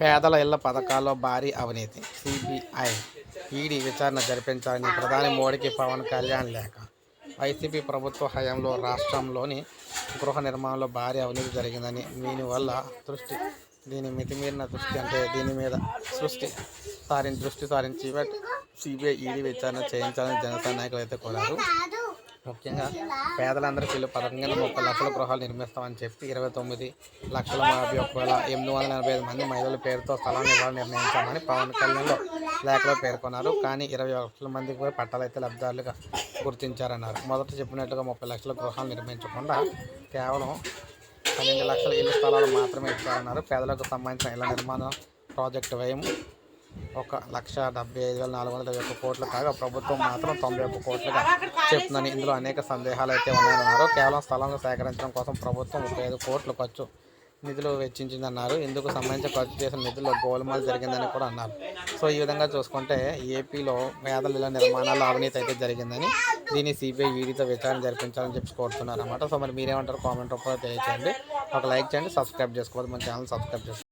పేదల ఇళ్ళ పథకాల్లో భారీ అవినీతి. సిబిఐ ఈడీ విచారణ జరిపించాలని ప్రధాని మోడీకి పవన్ కళ్యాణ్ లేఖ. వైసీపీ ప్రభుత్వ హయాంలో రాష్ట్రంలోని గృహ నిర్మాణంలో భారీ అవినీతి జరిగిందని దీనివల్ల దృష్టి దీని మితిమీరిన దృష్టి అంటే దీని మీద సృష్టి సారించి దృష్టి సారించి సిబిఐ ఈడీ విచారణ చేయించాలని జనసేన నాయకులు అయితే కోరారు. ముఖ్యంగా పేదలందరికీ ఇల్లు పథకం కింద ముప్పై లక్షల గృహాలు నిర్మిస్తామని చెప్పి ఇరవై తొమ్మిది లక్షల యాభై ఒక్క వేల ఎనిమిది వందల ఎనభై ఐదు మంది మహిళల పేరుతో స్థలాన్ని ఇవ్వాలని నిర్ణయించామని పవన్ కళ్యాణ్లో లేఖలో పేర్కొన్నారు. కానీ ఇరవై లక్షల మందికి కూడా పట్టాలైతే లబ్ధిదారులుగా గుర్తించారన్నారు. మొదట చెప్పినట్లుగా ముప్పై లక్షల గృహాలు నిర్మించకుండా కేవలం పన్నెండు లక్షల ఇల్లు స్థలాలు మాత్రమే ఇచ్చారన్నారు. పేదలకు సంబంధించిన ఇళ్ళ నిర్మాణం ప్రాజెక్టు వ్యయం ఒక లక్ష డెబ్బై ఐదు వేల నాలుగు వందల ఒక్క కోట్లు కాగా ప్రభుత్వం మాత్రం తొంభై ఒక్క కోట్లుగా చెప్తుందని ఇందులో అనేక సందేహాలు అయితే ఉన్నాయన్నారు. కేవలం స్థలాలను సేకరించడం కోసం ప్రభుత్వం ముప్పై ఐదు కోట్లు ఖర్చు నిధులు వెచ్చించిందన్నారు. ఇందుకు సంబంధించి ఖర్చు చేసిన నిధుల్లో గోల్మాల్ జరిగిందని కూడా అన్నారు. సో ఈ విధంగా చూసుకుంటే ఏపీలో పేదల ఇళ్ళ అవినీతి అయితే జరిగిందని దీన్ని సిబిఐ ఈడీతో విచారణ జరిపించాలని చెప్పి కోరుతున్నారు అన్నమాట సో మరి మీరేమంటారు కామెంట్ రూపంలో తెలియచేయండి. ఒక లైక్ చేయండి సబ్స్క్రైబ్ చేసుకోవద్దు. మన ఛానల్ సబ్స్క్రైబ్ చేసుకోండి.